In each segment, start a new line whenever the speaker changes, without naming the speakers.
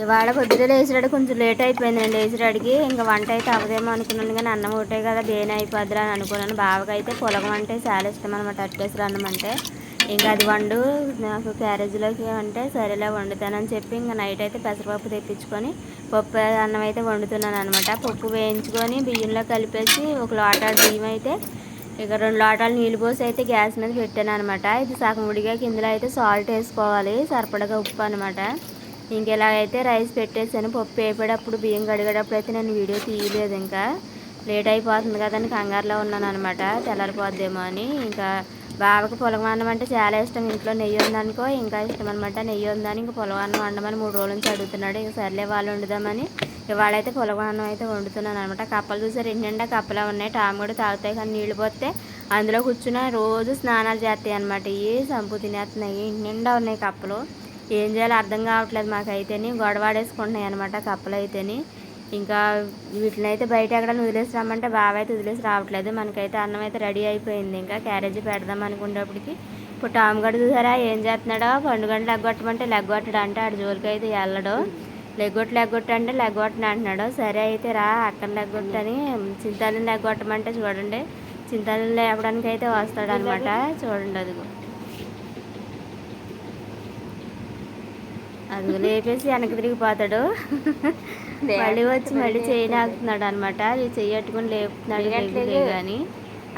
ఇవాళ పొద్దున లేచిరాడు కొంచెం లేట్ అయిపోయిందండి లేచిరాడికి ఇంకా వంట అయితే అవదేమో అనుకున్నాను. కానీ అన్నం ఒకటే కదా బేనే అయిపోద్దిరా అని అనుకున్నాను. బావకి అయితే పొలగం అంటే చాలా ఇష్టం అనమాట అట్టేసి అన్నం అంటే. ఇంకా అది వండు నాకు క్యారేజీలోకి అంటే సరేలే వండుతానని చెప్పి ఇంకా నైట్ అయితే పెసరపప్పు తెప్పించుకొని పప్పు అన్నం అయితే వండుతున్నాను అనమాట పప్పు వేయించుకొని బియ్యంలో కలిపేసి ఒక లోట బియ్యం అయితే ఇక రెండు లోటాలు నీళ్ళు పోసి అయితే గ్యాస్ మీద పెట్టాను అనమాట ఇది సగం ఉడిగా కిందలో అయితే సాల్ట్ వేసుకోవాలి సరిపడగా ఉప్పు అనమాట ఇంకెలాగైతే రైస్ పెట్టేసాను పప్పు వేపేటప్పుడు బియ్యం కడిగేటప్పుడు అయితే నేను వీడియో తీయలేదు ఇంకా. లేట్ అయిపోతుంది కదా అని కంగారులో ఉన్నాను అనమాట తెల్లారిపోద్దేమో అని. ఇంకా బావకి పొలగన్నం అంటే చాలా ఇష్టం. ఇంట్లో నెయ్యి ఉందనుకో ఇంకా ఇష్టం అనమాట నెయ్యి ఉందని ఇంకా పొలగన్నం వండమని మూడు రోజుల నుంచి అడుగుతున్నాడు. ఇంకా సర్లే వాళ్ళు వండుదామని ఇవాళైతే పొలగన్నం అయితే వండుతున్నాను అనమాట కప్పలు చూసారు ఎన్నిండా నిండా కప్పలా ఉన్నాయి. టామ్ కూడా తాగుతాయి కానీ నీళ్ళు పోతే అందులో కూర్చున్న రోజు స్నానాలు చేస్తాయి అనమాట ఇవి సంపు తినేస్తున్నాయి? ఇంటి నిండా ఉన్నాయి కప్పలు. ఏం చేయాలో అర్థం కావట్లేదు మాకైతేని గొడవాడేసుకుంటున్నాయి అనమాట కప్పలు అయితేని ఇంకా వీటిని అయితే బయట ఎక్కడ వదిలేసి రమ్మంటే బాగా అయితే వదిలేసి రావట్లేదు. మనకైతే అన్నం అయితే రెడీ అయిపోయింది. ఇంకా క్యారేజీ పెడదాం అనుకునేటప్పటికి. ఇప్పుడు టామ్ గడు చూసారా ఏం చేస్తున్నాడో? పండుగంట లెగ్గొట్టమంటే లెగ్గొట్టడు అంటే ఆడు జోలికి అయితే వెళ్ళడు లెగ్గొట్టు లెగ్గొట్టు అంటే లెగ్గొట్టను అంటున్నాడు. సరే అయితే రా అక్కడ లెగ్గొట్టని చింతాలని లెగ్గొట్టమంటే చూడండి. చింతాలని లేపడానికి అయితే వస్తాడు అనమాట చూడండి అదిగో. అది లేపేసి వెనక్కి తిరిగిపోతాడు మళ్ళీ వచ్చి మళ్ళీ చేయి నాకుతున్నాడు అనమాట చెయ్యట్టుకుని లేపుతున్నాడు కానీ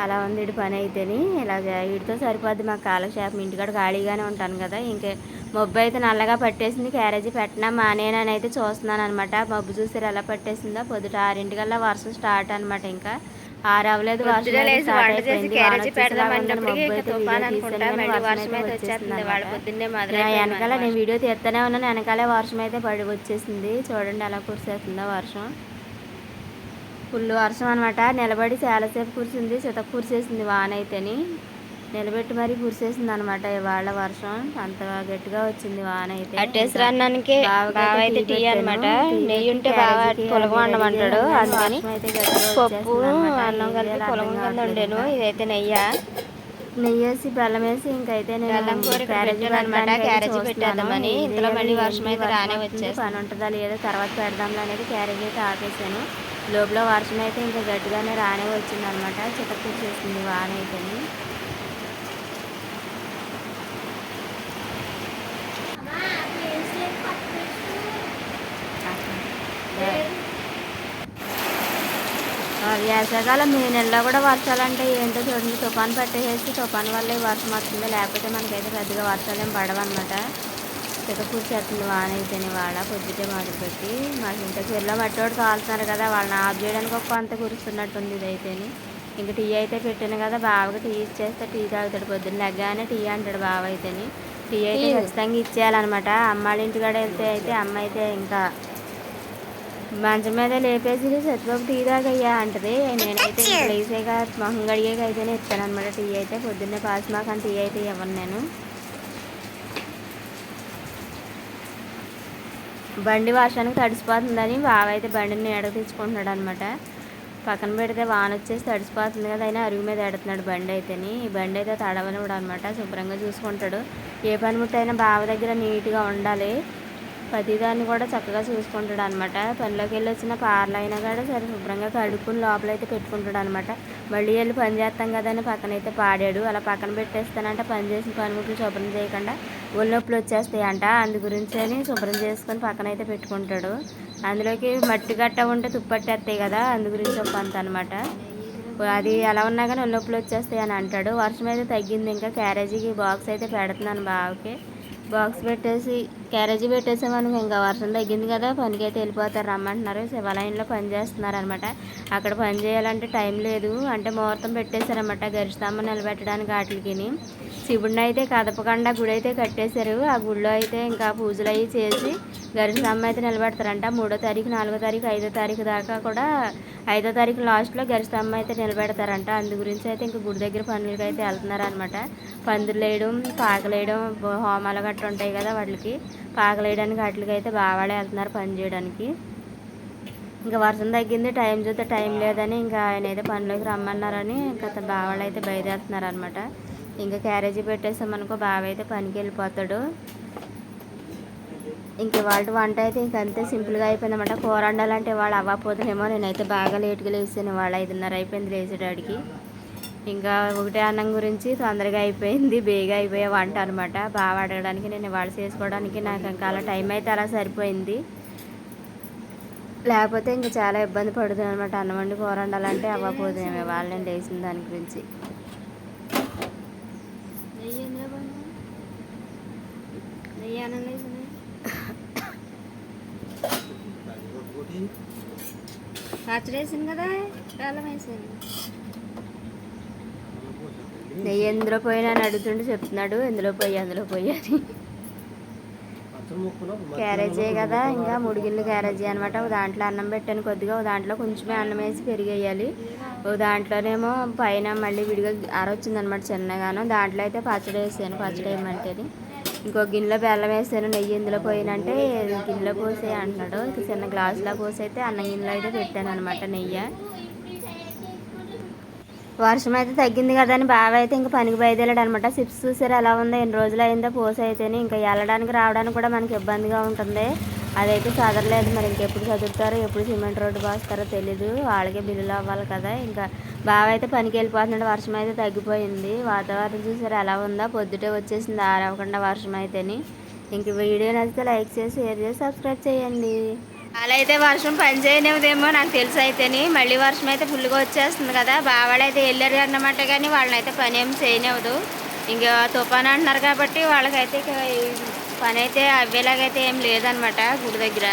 అలా ఉంది పని అయితేని. ఇలాగ వీడితో సరిపోద్ది మాకు కాలక్షేపం ఇంటికాడ ఖాళీగానే ఉంటాను కదా. ఇంకే మబ్బు అయితే నల్లగా పట్టేసింది. క్యారేజీ పెట్టినా మానేనని అయితే చూస్తున్నాను అనమాట మబ్బు చూసారు ఎలా పట్టేసిందో. పొద్దుట ఆరింటికల్లా వర్షం స్టార్ట్ అనమాట ఇంకా. ఆరు అవ్వలేదు వర్షం అయితే start అయిపోయింది. వాన వచ్చేసేలాగా ఉంది. మబ్బు అయితే వీడియో తీసాను కానీ వర్షం అయితే వచ్చేసింది అన్నమాట. నా వెనకాల నేను వీడియో తీస్తూనే ఉన్నాను వెనకాలే వర్షం అయితే పడి వచ్చేసింది చూడండి ఎలా కురిసేస్తుందో వర్షం ఫుల్ వర్షం అనమాట నిలబడి చాలాసేపు కురిసింది చితక కురిసేసింది వాన అయితేని నిలబెట్టి మరీ కురిసేసింది అనమాట ఇవాళ వర్షం అంత గట్టిగా వచ్చింది వాన అయితే
అట్టేసరి అన్నానికి
బావకైతే
బావ అయితే
టీ
అనమాట నెయ్యి ఉంటే
క్యారేజీకి
పొలగం
అన్ని
వండమంటాడు
రెడీ
అందుకని
అయితే
పప్పు. అన్నం కలిపి పొలగం కింద
ఇంకా.
ఇదైతే నెయ్యి
నెయ్యి వేసి బెల్లం వేసి ఇంకైతే
బెల్లం ఇక్కడ
క్యారేజీ అయితే.
పెట్టేద్దామని. ఇంతలో మళ్ళీ వర్షం అయితే రానే వచ్చేస్తుంది.
పని ఉంటుందా లేదా తర్వాత పెడదాంలే అనేది క్యారేజీ అయితే ఆపేసాను లోపల వర్షం అయితే ఇంకా గట్టిగానే రానే వచ్చింది అనమాట చితకు చేసింది వాన అయితేని ఆ, వేసవికాలం మే నెలలో కూడా వర్షాలు అంటే ఏంటో చూడండి. తుఫాన్ పట్టేసేసి తుఫాన్ వల్ల వర్షం వస్తుంది. లేకపోతే మనకైతే పెద్దగా వర్షాలు ఏం పడవన్నమాట. చితకూర్చేస్తుంది వాన అయితేనే వాళ్ళ పొద్దుటే మొదలుపెట్టి మాకు ఇంత చెల్లో మట్టోడు కాలుతున్నారు కదా. వాళ్ళని ఆఫ్ చేయడానికి ఒక కొంత కురుస్తున్నట్టుంది ఇదైతేని. ఇంకా టీ అయితే పెట్టాను కదా బావకి. టీ ఇచ్చేస్తే టీ తాగుతాడు. పొద్దున్న లెగ్గానే టీ అంటాడు బావ అయితేని టీ అయితే ఖచ్చితంగా ఇచ్చేయాలన్నమాట. అమ్మాళ్ళ ఇంటికాడ వెళ్తే అయితే అమ్మ అయితే ఇంకా మంచం మీద లేపేసి సత్యబాబు టీ తాగయ్యా అంటది. నేనైతే ఇంక లేసాక మొహం గడిగాక అయితేనే ఇస్తాను అనమాట టీ అయితే పొద్దున్నే పాస్ మాకు అని టీ అయితే ఇవ్వను నేను. బండి వర్షానికి తడిసిపోతుందని బావ అయితే బండిని నీడకు తెచ్చుకుంటున్నాడు అనమాట పక్కన పెడితే వాన వచ్చేసి తడిసిపోతుంది కదా అయినా అరుగు మీద ఎడుతున్నాడు బండి అయితేని. ఈ బండి అయితే తడవనివాడు అనమాట శుభ్రంగా చూసుకుంటాడు. ఏ పనిముట్టు అయినా బావ దగ్గర నీట్గా ఉండాలి. ప్రతిదాన్ని కూడా చక్కగా చూసుకుంటాడు అనమాట పనిలోకి వెళ్ళి వచ్చిన పార్లు అయినా కూడా సరే శుభ్రంగా కడుక్కుని లోపలైతే పెట్టుకుంటాడు అనమాట మళ్ళీ వెళ్ళి పని చేస్తాం కదా అని పక్కనైతే పాడాడు. అలా పక్కన పెట్టేస్తానంటే. పని చేసిన పనిముట్లు శుభ్రం చేయకుండా ఒళ్ళు నొప్పులు వచ్చేస్తాయి అంట అందు గురించి అని శుభ్రం చేసుకొని పక్కనైతే పెట్టుకుంటాడు. అందులోకి మట్టి గట్ట ఉంటే తుప్పట్టేస్తాయి కదా అందు గురించి ఒక పంత అనమాట. అది ఎలా ఉన్నా కానీ ఒళ్ళొప్పులు వచ్చేస్తాయి అని అంటాడు. వర్షం అయితే తగ్గింది. ఇంకా క్యారేజీకి బాక్స్ అయితే పెడుతున్నాను బావకి. బాక్స్ పెట్టేసి క్యారేజీ పెట్టేసామనుకో ఇంకా వర్షం తగ్గింది కదా పనికి అయితే వెళ్ళిపోతారు రమ్మంటున్నారు. శివాలయంలో పని చేస్తున్నారు అనమాట అక్కడ పని చేయాలంటే టైం లేదు. అంటే ముహూర్తం పెట్టేశారనమాట గరిస్తామని నిలబెట్టడానికి వాటికి శివుడిని అయితే కదపకుండా గుడి అయితే కట్టేశారు. ఆ గుడిలో అయితే ఇంకా పూజలు అవి చేసి గరిసమ్మ అయితే నిలబెడతారంట. మూడో తారీఖు నాలుగో తారీఖు ఐదో తారీఖు దాకా కూడా ఐదో తారీఖు లాస్ట్లో గరిసమ్మ అయితే నిలబెడతారంట. అందు గురించి అయితే ఇంకా గుడి దగ్గర పనులకి అయితే వెళ్తున్నారు అనమాట పందులు వేయడం పాకలు వేయడం హోమాలు గట్రా ఉంటాయి కదా వాటికి. పాకలు వేయడానికి వాటికి అయితే బావాడే వెళ్తున్నారు పని చేయడానికి. ఇంకా వర్షం తగ్గింది టైం చూస్తే టైం లేదని ఇంకా ఆయన అయితే పనిలోకి రమ్మన్నారని ఇంకా అతను బావాళ్ళు అయితే బయలుదేరుతున్నారు అనమాట ఇంకా క్యారేజీ పెట్టేసామనుకో బాగా అయితే పనికి వెళ్ళిపోతాడు. ఇంక వాళ్ళు వంట అయితే ఇంక అంతే సింపుల్గా అయిపోయింది అనమాట కూర వండాలంటే వాళ్ళు అవ్వకపోతేనేమో నేనైతే బాగా లేట్గా లేచాను. వాళ్ళు ఐదున్నర అయిపోయింది లేచేటాడికి. ఇంకా ఒకటే అన్నం గురించి తొందరగా అయిపోయింది బేగా అయిపోయే వంట అనమాట బాగా అడగడానికి నేను ఇవాళ చేసుకోవడానికి నాకు ఇంకా అలా టైం అయితే అలా సరిపోయింది. లేకపోతే ఇంకా చాలా ఇబ్బంది పడుతుంది అనమాట అన్నం వండి కూర వండాలంటే వాళ్ళు నేను లేచిన దాని గురించి నెయ్యి ఎందులో పోయింది? నెయ్యి అన్నం లేచింది పచ్చడి వేసింది కదా కాలం వేసింది నెయ్యి ఎందులో పోయినా అని అడుగుతుంటే చెప్తున్నాడు ఎందులో పోయి అందులో పోయి అని. కదా ఇంకా ముడిగిళ్ళు క్యారేజీ అనమాట ఒక దాంట్లో అన్నం పెట్టాను కొద్దిగా దాంట్లో కొంచెమే అన్నం వేసి పెరిగేయాలి. ఓ దాంట్లోనేమో పైన మళ్ళీ విడిగా ఆరొచ్చిందనమాట చిన్నగానో. చిన్నగాను దాంట్లో అయితే పచ్చడి వేసాను పచ్చడి వేయమంటేది ఇంకో గిన్నెలో బెల్లం వేసాను నెయ్యి ఇందులో పోయినంటే గిన్నెలో పోసే అంటున్నాడు. ఇంకా చిన్న గ్లాసులో పోసి అయితే అన్న గిన్నెలో అయితే పెట్టాను అనమాట నెయ్యి. వర్షం అయితే తగ్గింది కదా అని బాగా అయితే ఇంకా పనికి బయలుదేరాడు అనమాట సిప్స్ చూసారు ఎలా ఉందో? ఎన్ని రోజులు అయిందో పోసి అయితేనే ఇంకా వెళ్ళడానికి రావడానికి కూడా మనకి ఇబ్బందిగా ఉంటుంది. అదైతే చదరలేదు మరి ఇంకెప్పుడు చదువుతారో ఎప్పుడు సిమెంట్ రోడ్డు పోస్తారో తెలీదు. వాళ్ళకే బిల్లులు అవ్వాలి కదా. ఇంకా బావ అయితే పనికి వెళ్ళిపోతున్నాడు. వర్షం అయితే తగ్గిపోయింది. వాతావరణం చూసారు ఎలా ఉందో? పొద్దుటే వచ్చేసింది. ఆరవకుండా వర్షం అయితేని. ఇంక వీడియో నచ్చితే లైక్ చేసి షేర్ చేసి సబ్స్క్రైబ్ చేయండి. అలా అయితే వర్షం పని నాకు తెలుసు అయితేని. మళ్ళీ వర్షం అయితే ఫుల్గా వచ్చేస్తుంది కదా. బావాళ్ళు అయితే వెళ్ళారు అన్నమాట కానీ వాళ్ళని అయితే పని ఏం చేయనివ్వదు. ఇంకా తుఫాన్ అంటున్నారు కాబట్టి వాళ్ళకైతే ఇక పని అయితే అవ్వేలాగైతే ఏం లేదనమాట గుడి దగ్గర.